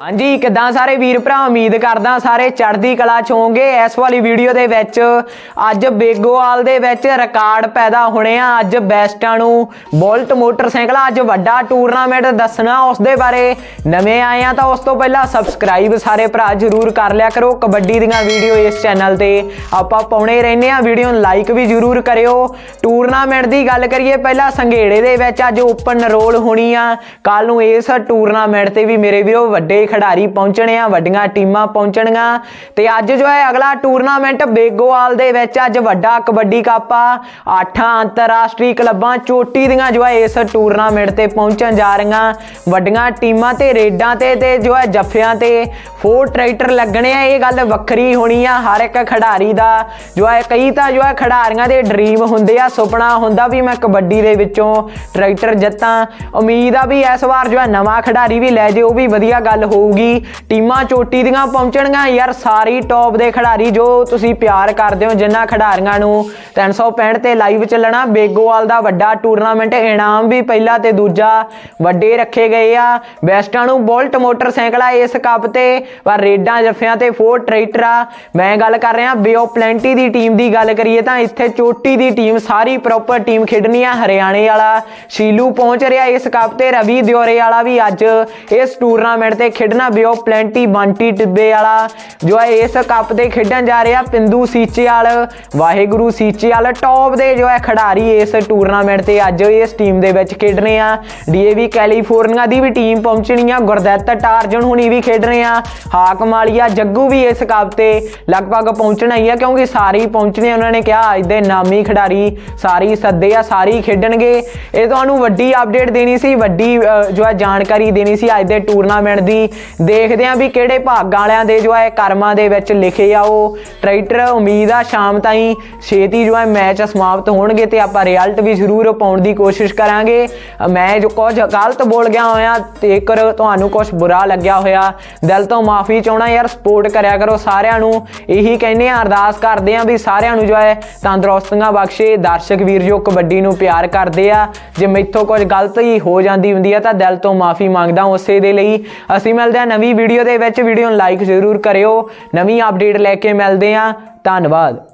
ਹਾਂਜੀ, ਕਿਦਾਂ ਸਾਰੇ ਵੀਰ ਭਰਾ? ਉਮੀਦ ਕਰਦਾ ਸਾਰੇ ਚੜ੍ਹਦੀ ਕਲਾ ਚ ਹੋਵੋਗੇ। ਇਸ ਵਾਲੀ ਵੀਡੀਓ ਦੇ ਵਿੱਚ ਅੱਜ ਬੇਗੋਵਾਲ ਦੇ ਵਿੱਚ ਰਿਕਾਰਡ ਪੈਦਾ ਹੋਣੇ ਆ। ਅੱਜ ਬੈਸਟਾਂ ਨੂੰ ਬੋਲਟ ਮੋਟਰਸਾਈਕਲ, ਅੱਜ ਵੱਡਾ ਟੂਰਨਾਮੈਂਟ ਦੱਸਣਾ ਉਸ ਦੇ ਬਾਰੇ। ਨਵੇਂ ਆਏ ਆ ਤਾਂ ਉਸ ਤੋਂ ਪਹਿਲਾਂ ਸਬਸਕ੍ਰਾਈਬ ਸਾਰੇ ਭਰਾ ਜਰੂਰ ਕਰ ਲਿਆ ਕਰੋ। ਕਬੱਡੀ ਦੀਆਂ ਵੀਡੀਓ ਇਸ ਚੈਨਲ ਤੇ ਆਪਾਂ ਪਾਉਣੇ ਰਹਿੰਦੇ ਆ। ਵੀਡੀਓ ਨੂੰ ਲਾਈਕ ਵੀ ਜਰੂਰ ਕਰਿਓ। ਟੂਰਨਾਮੈਂਟ ਦੀ ਗੱਲ ਕਰੀਏ, ਪਹਿਲਾਂ ਸੰਘੇੜੇ ਦੇ ਵਿੱਚ ਅੱਜ ਓਪਨ ਰੋਲ ਹੋਣੀ ਆ। ਕੱਲ ਨੂੰ ਇਸ ਟੂਰਨਾਮੈਂਟ ਤੇ ਵੀ ਮੇਰੇ ਵੀਰੋ ਵੱਡੇ ਖਿਡਾਰੀ ਪਹੁੰਚਣੇ ਆ, ਵੱਡੀਆਂ ਟੀਮਾਂ ਪਹੁੰਚਣਗੀਆਂ। ਤੇ ਅੱਜ ਜੋ ਹੈ, ਅਗਲਾ ਟੂਰਨਾਮੈਂਟ ਬੇਗੋਵਾਲ ਦੇ ਵਿੱਚ ਅੱਜ ਵੱਡਾ ਕਬੱਡੀ ਕੱਪ ਆ। ਅੱਠਾਂ ਅੰਤਰਰਾਸ਼ਟਰੀ ਕਲੱਬਾਂ ਚੋਟੀ ਦੀਆਂ ਜੋ ਹੈ, ਇਸ ਟੂਰਨਾਮੈਂਟ ਤੇ ਪਹੁੰਚਣ ਜਾ ਰਹੀਆਂ। ਵੱਡੀਆਂ ਟੀਮਾਂ ਤੇ, ਰੇਡਾਂ ਤੇ ਤੇ ਜੋ ਹੈ, ਜੱਫਿਆਂ ਤੇ ਫੋਰ ਟਰੈਕਟਰ ਲੱਗਣੇ ਆ। ਇਹ ਗੱਲ ਵੱਖਰੀ ਹੋਣੀ ਆ। ਹਰ ਇੱਕ ਖਿਡਾਰੀ ਦਾ ਜੋ ਹੈ, ਕਈ ਤਾਂ ਜੋ ਹੈ, ਖਿਡਾਰੀਆਂ ਦੇ ਡ੍ਰੀਮ ਹੁੰਦੇ ਆ, ਸੁਪਨਾ ਹੁੰਦਾ ਵੀ ਮੈਂ ਕਬੱਡੀ ਦੇ ਵਿੱਚੋਂ ਟਰੈਕਟਰ ਜਿੱਤਾਂ। ਉਮੀਦ ਆ ਵੀ ਇਸ ਵਾਰ ਜੋ ਹੈ, ਨਵਾਂ ਖਿਡਾਰੀ ਵੀ ਲੈ ਜੇ, ਉਹ ਵੀ ਵਧੀਆ ਗੱਲ ਹੋਊਗੀ। ਟੀਮਾਂ ਚੋਟੀ ਦੀਆਂ ਪਹੁੰਚਣਗੀਆਂ। ਯਾਰ ਸਾਰੀ ਟੌਪ ਦੇ ਖਿਡਾਰੀ ਜੋ ਤੁਸੀਂ ਪਿਆਰ ਕਰਦੇ ਹੋ, ਜਿਨ੍ਹਾਂ ਖਿਡਾਰੀਆਂ ਨੂੰ 365 ਤੇ ਲਾਈਵ ਚੱਲਣਾ, ਬੇਗੋਵਾਲ ਦਾ ਵੱਡਾ ਟੂਰਨਾਮੈਂਟ ਇਨਾਮ ਵੀ ਪਹਿਲਾ ਤੇ ਦੂਜਾ ਵੱਡੇ ਰੱਖੇ ਗਏ ਆ। ਬੈਸਟਾਂ ਨੂੰ ਬੋਲਟ ਮੋਟਰਸਾਈਕਲ ਆ ਇਸ ਕੱਪ ਤੇ, ਪਰ ਰੇਡਾਂ, ਜੱਫਿਆਂ ਤੇ ਫੋਰ ਟਰੈਕਟਰ ਆ। ਮੈਂ ਗੱਲ ਕਰ ਰਿਹਾ ਬੀਓ ਪਲੈਂਟੀ ਦੀ ਟੀਮ ਦੀ ਗੱਲ ਕਰੀਏ ਤਾਂ ਇੱਥੇ ਚੋਟੀ ਦੀ ਟੀਮ ਸਾਰੀ ਪ੍ਰੋਪਰ ਟੀਮ ਖੇਡਣੀ ਆ। ਹਰਿਆਣੇ ਵਾਲਾ ਸ਼ੀਲੂ ਪਹੁੰਚ ਰਿਹਾ ਇਸ ਕੱਪ ਤੇ, ਰਵੀ ਦਿਓਰੇ ਵਾਲਾ ਵੀ ਅੱਜ ਇਸ ਟੂਰਨਾਮੈਂਟ ਤੇ ਖੇਡਣਾ ਬੀਓ ਪਲੈਂਟੀ ਬੰਟੀ ਟਿੱਬੇ ਵਾਲਾ ਜੋ ਹੈ ਇਸ ਕੱਪ ਤੇ ਖੇਡਣ ਜਾ ਰਿਹਾ ਪਿੰਦੂ ਸੀਚੇਵਾਲ, ਵਾਹਿਗੁਰੂ ਸੀਚੇਵਾਲ ਟੌਪ ਦੇ ਜੋ ਹੈ ਖਿਡਾਰੀ ਇਸ ਟੂਰਨਾਮੈਂਟ ਤੇ ਅੱਜ ਇਸ ਟੀਮ ਦੇ ਵਿੱਚ ਖੇਡਣੇ ਆ। ਡੀਏਵੀ ਕੈਲੀਫੋਰਨੀਆ ਦੀ ਵੀ ਟੀਮ ਪਹੁੰਚਣੀ ਆ, ਗੁਰਦੱਤ ਟਾਰਜਨ ਹੁਣੀ ਵੀ ਖੇਡ ਰਹੇ ਆ। ਹਾਕ ਮਾਲੀਆ ਜੱਗੂ ਵੀ ਇਸ ਕੱਪ ਤੇ ਲਗਭਗ ਪਹੁੰਚਣਾ ਹੀ ਆ, ਕਿਉਂਕਿ ਸਾਰੇ ਹੀ ਪਹੁੰਚਣੇ ਆ। ਉਹਨਾਂ ਨੇ ਕਿਹਾ ਅੱਜ ਦੇ ਨਾਮੀ ਖਿਡਾਰੀ ਸਾਰੀ ਸੱਦੇ ਆ, ਸਾਰੇ ਹੀ ਖੇਡਣਗੇ। ਇਹ ਤੁਹਾਨੂੰ ਵੱਡੀ ਅਪਡੇਟ ਦੇਣੀ ਸੀ, ਵੱਡੀ ਜੋ ਹੈ ਜਾਣਕਾਰੀ ਦੇਣੀ ਸੀ ਅੱਜ ਦੇ ਟੂਰਨਾਮੈਂਟ ਦੀ। ਦੇਖਦੇ ਆ ਵੀ ਕਿਹੜੇ ਭਾਗਾਂ ਵਾਲਿਆਂ ਦੇ ਜੋ ਹੈ ਕਰਮਾਂ ਦੇ ਵਿੱਚ ਲਿਖੇ ਆ ਉਹ। ਟਰੈਕਟਰ, ਉਮੀਦ ਆ, ਸ਼ਾਮ ਤਾਈਂ ਛੇਤੀ ਜੋ ਹੈ ਮੈਚ ਸਮਾਪਤ ਹੋਣਗੇ ਤੇ ਆਪਾਂ ਰਿਜ਼ਲਟ ਵੀ ਜ਼ਰੂਰ ਪਾਉਣ ਦੀ ਕੋਸ਼ਿਸ਼ ਕਰਾਂਗੇ। ਮੈਂ ਜੋ ਕੁਝ ਗਲਤ ਬੋਲ ਗਿਆ ਹੋਇਆ, ਜੇਕਰ ਤੁਹਾਨੂੰ ਕੁਝ ਬੁਰਾ ਲੱਗਿਆ ਹੋਇਆ, ਦਿਲ ਤੋਂ ਮਾਫੀ ਚਾਹਣਾ ਯਾਰ ਸਪੋਰਟ ਕਰਿਆ ਕਰੋ ਸਾਰਿਆਂ ਨੂੰ। ਇਹੀ ਕਹਿੰਦੇ ਆ ਅਰਦਾਸ ਕਰਦੇ ਆ ਵੀ ਸਾਰਿਆਂ ਨੂੰ ਜੋ ਹੈ, ਤੰਦਰੁਸਤੀਆਂ ਬਖਸ਼ੇ। ਦਰਸ਼ਕ ਵੀਰ ਜੋ ਕਬੱਡੀ ਨੂੰ ਪਿਆਰ ਕਰਦੇ ਆ, ਜੇ ਮੈਥੋਂ ਕੁਝ ਗਲਤ ਹੀ ਹੋ ਜਾਂਦੀ ਹੁੰਦੀ ਆ, ਤਾਂ ਦਿਲ ਤੋਂ ਮਾਫੀ ਮੰਗਦਾ ਉਸੇ ਦੇ ਲਈ। ਅਸੀਂ ਮਿਲਦੇ ਆ ਨਵੀਂ ਵੀਡੀਓ ਦੇ ਵਿੱਚ। ਵੀਡੀਓ ਨੂੰ ਲਾਈਕ ਜ਼ਰੂਰ ਕਰਿਓ। ਨਵੀਂ ਅਪਡੇਟ ਲੈ ਕੇ ਮਿਲਦੇ ਆ ਧੰਨਵਾਦ।